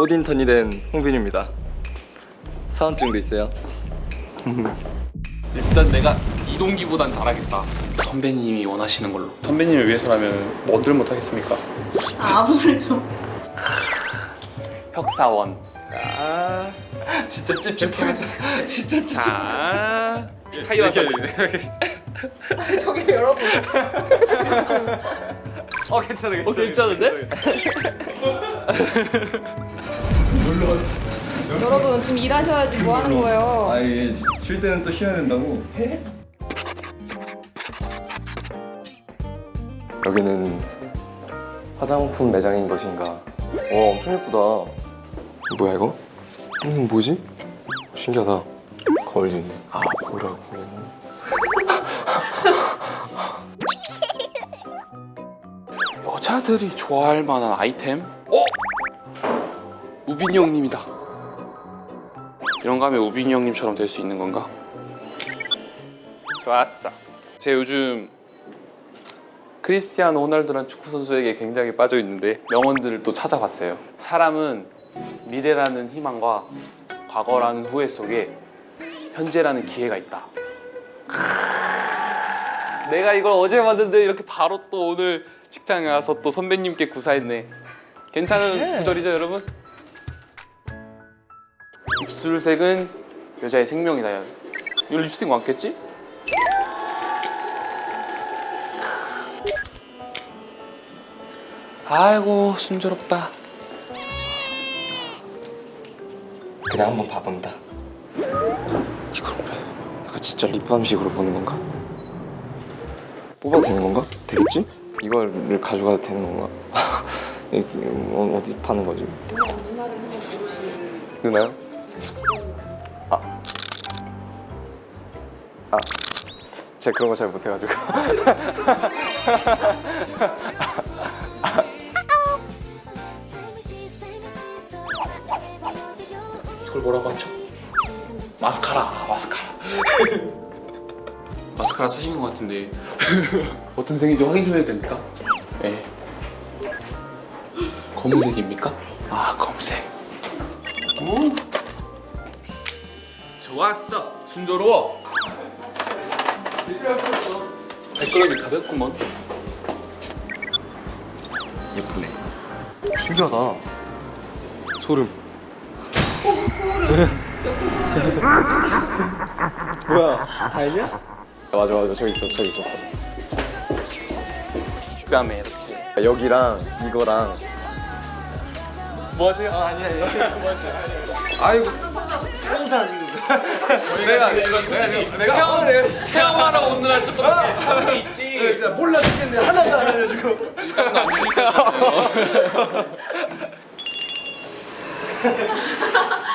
로딘턴이 된 홍빈입니다. 사원증도 있어요. 일단 내가 이동기보단 잘하겠다. 선배님이 원하시는 걸로. 선배님을 위해서라면 뭐들 못하겠습니까? 아무를 좀 혁사원. 아 진짜 찝찝해가지. 진짜 찝찝. 자, 타이완 선 저기 여러분 어 괜찮아 괜찮아. 어, 괜찮은데? 여러분 지금 일하셔야지 뭐 하는 거예요? 아이 쉴 때는 또 쉬어야 된다고. 여기는 화장품 매장인 것인가? 와 엄청 예쁘다. 뭐야 이거? 음 뭐지? 신기하다. 거울도 있네. 아 뭐라고? 여자들이 좋아할 만한 아이템? 어? 우빈이 형님이다. 이런 거 하면 우빈이 형님처럼 될 수 있는 건가? 좋았어. 제가 요즘 크리스티아노 호날두란 축구 선수에게 굉장히 빠져 있는데 명언들을 또 찾아봤어요. 사람은 미래라는 희망과 과거라는 후회 속에 현재라는 기회가 있다. 크으, 내가 이걸 어제 봤는데 이렇게 바로 또 오늘 직장에 와서 또 선배님께 구사했네. 괜찮은 구절이죠, 여러분? 입술색은 여자의 생명이다. 야. 이거 립스틱 맞겠지? 아이고 순조롭다. 그냥 한번 봐본다. 이걸 왜? 이거 진짜 립밤식으로 보는 건가? 뽑아도 되는 건가? 되겠지? 이거를 가져가도 되는 건가? 이게 어, 어디 파는 거지? 누나요? 아, 아, 제가 그런 거 잘 못해가지고. 이걸 뭐라고 하죠? 마스카라, 마스카라. 마스카라 쓰시는 것 같은데 어떤 색인지 확인 좀 해도 됩니까? 네. 검은색입니까? 아 검은색. 오. 좋았어. 순조로워. 발걸음이 가볍구먼. 예쁘네. 신기하다. 소름. 뭐야? 다 했냐? 맞아 맞아 저기 있어 저기 있었어. 뺨에 이렇게. 여기랑 이거랑 뭐 하세요? 아, 아니 아니. 아이고 상상 내가 이거 솔직히 체험 체험하러 오느라 조금 참이 있지. 진짜 몰라 죽겠는데 하나도 안 알려주고.